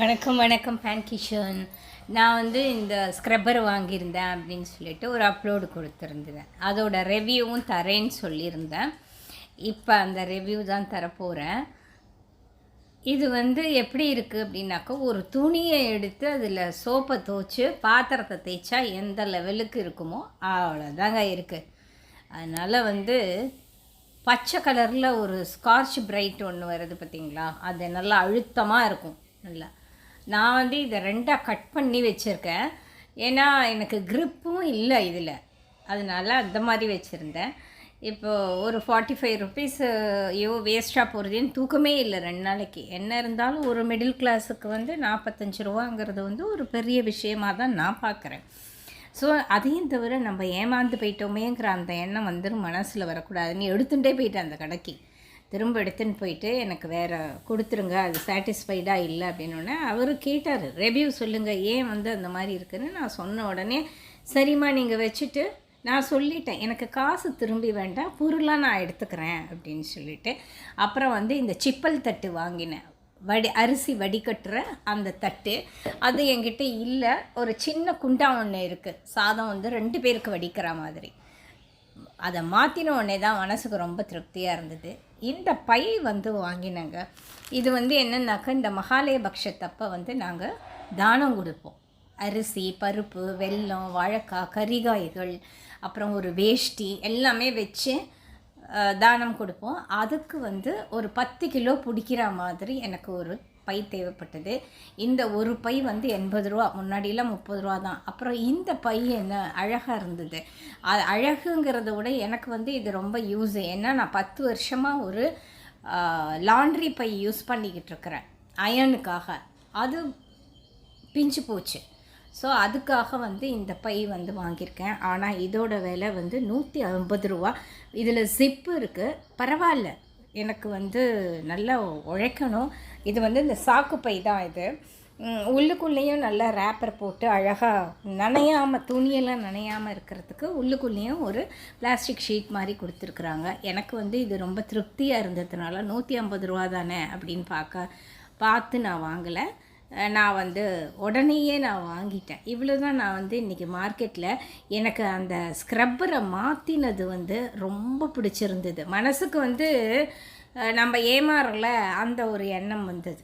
வணக்கம் வணக்கம் பேன் கிஷன் நான் வந்து இந்த ஸ்க்ரப்பர் வாங்கியிருந்தேன் அப்படின்னு சொல்லிட்டு ஒரு அப்லோடு கொடுத்துருந்தேன். அதோட ரிவ்யூவும் தரேன்னு சொல்லியிருந்தேன். இப்போ அந்த ரிவ்யூ தான் தரப்போகிறேன் இது வந்து எப்படி இருக்குது அப்படின்னாக்கா ஒரு துணியை எடுத்து அதில் சோப்பை துவச்சி பாத்திரத்தை தேய்ச்சா எந்த லெவலுக்கு இருக்குமோ அவ்வளோதாங்க இருக்குது அதனால் வந்து பச்சை கலரில் ஒரு ஸ்கார்ச் பிரைட் ஒன்று வருது பார்த்தீங்களா அது நல்லா அழுத்தமாக இருக்கும். நல்லா நான் வந்து இதை ரெண்டாக கட் பண்ணி வச்சுருக்கேன். ஏன்னா எனக்கு க்ரிப்பும் இல்லை இதில். அதனால் அந்த மாதிரி வச்சுருந்தேன். இப்போது ஒரு ஃபார்ட்டி ஃபைவ் ருபீஸ் ஐயோ வேஸ்ட்டாக போகிறதுன்னு தூக்கமே இல்லை ரெண்டு நாளைக்கு. என்ன இருந்தாலும் ஒரு மிடில் கிளாஸுக்கு வந்து நாற்பத்தஞ்சு ரூபாங்கிறது வந்து ஒரு பெரிய விஷயமாக தான் நான் பார்க்குறேன் ஸோ அதையும் தவிர நம்ம ஏமாந்து போயிட்டோமேங்கிற அந்த எண்ணம் வந்து மனசில் வரக்கூடாதுன்னு எடுத்துகிட்டே போயிட்டேன் அந்த கடைக்கு. திரும்ப எடுத்துன்னு போயிட்டு எனக்கு வேறு கொடுத்துருங்க அது சாட்டிஸ்ஃபைடாக இல்லை அப்படின்னோடனே அவர் கேட்டார். ரிவ்யூ சொல்லுங்கள் ஏன் வந்து அந்த மாதிரி இருக்குன்னு? நான் சொன்ன உடனே சரிம்மா நீங்கள் வச்சுட்டு நான் சொல்லிட்டேன். எனக்கு காசு திரும்பி வேண்டாம் பொருளாக நான் எடுத்துக்கிறேன் அப்படின்னு சொல்லிட்டு அப்புறம் வந்து இந்த சிப்பல் தட்டு வாங்கினேன் வடி அரிசி வடிகட்டுற அந்த தட்டு அது என்கிட்ட இல்லை. ஒரு சின்ன குண்டா ஒன்று இருக்குது சாதம் வந்து ரெண்டு பேருக்கு வடிக்கிற மாதிரி. அதை மாற்றின உடனே தான் மனசுக்கு ரொம்ப திருப்தியாக இருந்தது. இந்த பை வந்து வாங்கினாங்க. இது வந்து என்னென்னாக்கா இந்த மகாலய பக்ஷத்தப்போ வந்து நாங்கள் தானம் கொடுப்போம். அரிசி பருப்பு வெல்லம் வாழைக்காய் கறிகாய்கள் அப்புறம் ஒரு வேஷ்டி எல்லாமே வச்சு தானம் கொடுப்போம். அதுக்கு வந்து ஒரு பத்து கிலோ பிடிக்கிற மாதிரி எனக்கு ஒரு பை தேவைப்பட்டது. இந்த ஒரு பை வந்து எண்பது ரூபா முன்னாடியெல்லாம் முப்பது ரூபா தான். அப்புறம் இந்த பை என்ன அழகாக இருந்தது. அது அழகுங்கிறத விட எனக்கு வந்து இது ரொம்ப யூஸ் ஏன்னா நான் பத்து வருஷமாக ஒரு லாண்ட்ரி பை யூஸ் பண்ணிக்கிட்டு இருக்கிறேன். அயனுக்காக அது பிஞ்சு போச்சு. ஸோ அதுக்காக வந்து இந்த பை வந்து வாங்கியிருக்கேன். ஆனால் இதோட விலை வந்து நூற்றி ஐம்பது ரூபா. இதில் ஜிப்பு இருக்குது பரவாயில்ல. எனக்கு வந்து நல்லா உழைக்கணும். இது வந்து இந்த சாக்கு பை தான் இது. உள்ளுக்குள்ளேயும் நல்லா ரேப்பர் போட்டு அழகாக நனையாமல் துணியெல்லாம் நனையாமல் இருக்கிறதுக்கு உள்ளுக்குள்ளேயும் ஒரு பிளாஸ்டிக் ஷீட் மாதிரி கொடுத்துருக்குறாங்க. எனக்கு வந்து இது ரொம்ப திருப்தியாக இருந்ததுனால நூற்றி ஐம்பது ரூபா தானே அப்படின்னு பார்க்க பார்த்து நான் வாங்கலை. நான் வந்து உடனேயே நான் வாங்கிட்டேன். இவ்வளோ தான் நான் வந்து இன்றைக்கி மார்க்கெட்டில் எனக்கு அந்த ஸ்க்ரப்பரை மாற்றினது வந்து ரொம்ப பிடிச்சிருந்தது. மனசுக்கு வந்து நம்ம ஏமாறல அந்த ஒரு எண்ணம் வந்தது.